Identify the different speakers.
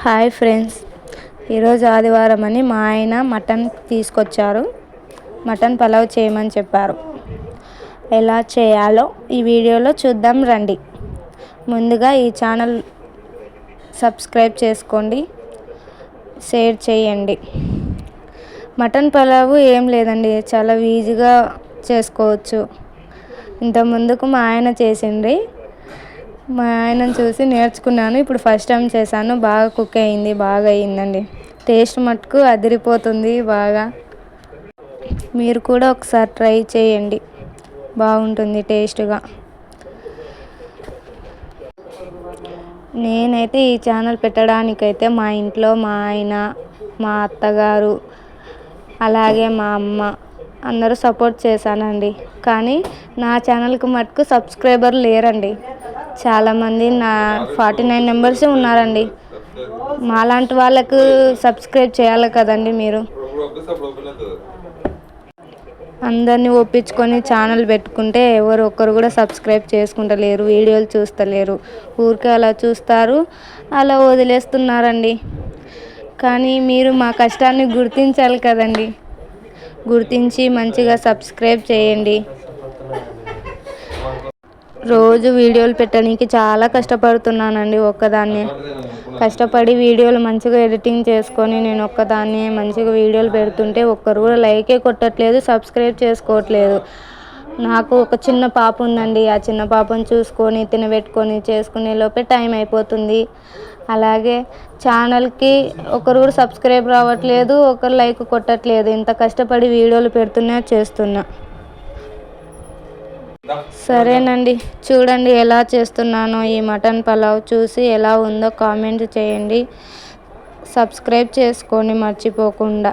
Speaker 1: Hi friends. ఈరోజు ఆదివారం అని మా ఆయన మటన్ తీసుకొచ్చారు. మటన్ పలావ్ చేయమని చెప్పారు. ఎలా చేయాలో ఈ వీడియోలో చూద్దాం రండి. ముందుగా ఈ ఛానల్ సబ్స్క్రైబ్ చేసుకోండి. షేర్ చేయండి. మటన్ పలావు ఏం లేదండి. చాలా ఈజీగా చేసుకోవచ్చు. ఇంత ముందుకు మా ఆయన చేసిండ్రి. మా ఆయనను చూసి నేర్చుకున్నాను. ఇప్పుడు ఫస్ట్ టైం చేశాను. బాగా కుక్ అయింది బాగా అయిందండి. టేస్ట్ మటుకు అదిరిపోతుంది బాగా. మీరు కూడా ఒకసారి ట్రై చేయండి. బాగుంటుంది టేస్ట్గా. నేనైతే ఈ ఛానల్ పెట్టడానికైతే మా ఇంట్లో మా ఆయన మా అత్తగారు అలాగే మా అమ్మ అందరూ సపోర్ట్ చేశానండి. కానీ నా ఛానల్కి మటుకు సబ్స్క్రైబర్ లేరండి. చాలామంది నా ఫార్టీ నైన్ మెంబర్సే ఉన్నారండి. మాలాంటి వాళ్ళకు సబ్స్క్రైబ్ చేయాలి కదండి మీరు. అందరినీ ఒప్పించుకొని ఛానల్ పెట్టుకుంటే ఎవరు ఒక్కరు కూడా సబ్స్క్రైబ్ చేసుకుంటలేరు వీడియోలు చూస్తలేరు. ఊరికే అలా చూస్తారు అలా వదిలేస్తున్నారండి. కానీ మీరు మా కష్టాన్ని గుర్తించాలి కదండి. గుర్తించి మంచిగా సబ్స్క్రైబ్ చేయండి. రోజు వీడియోలు పెట్టడానికి చాలా కష్టపడుతున్నానండి ఒక్కదాన్నే. కష్టపడి వీడియోలు మంచిగా ఎడిటింగ్ చేసుకొని నేను ఒక్కదాన్నే మంచిగా వీడియోలు పెడుతుంటే ఒక్కరు కూడా లైకే కొట్టట్లేదు సబ్స్క్రైబ్ చేసుకోవట్లేదు. నాకు ఒక చిన్న పాప ఉందండి ఆ చిన్న పాపను చూసుకొని తినబెట్టుకొని చేసుకునే లోపే టైం అయిపోతుంది. అలాగే ఛానల్కి ఒకరు కూడా సబ్స్క్రైబ్ రావట్లేదు ఒకరు లైక్ కొట్టట్లేదు. ఇంత కష్టపడి వీడియోలు పెడుతున్నా చేస్తున్నా. సరేనండి. చూడండి ఎలా చేస్తున్నానో. ఈ మటన్ పలావ్ చూసి ఎలా ఉందో కామెంట్ చేయండి. సబ్స్క్రైబ్ చేసుకోండి మర్చిపోకుండా.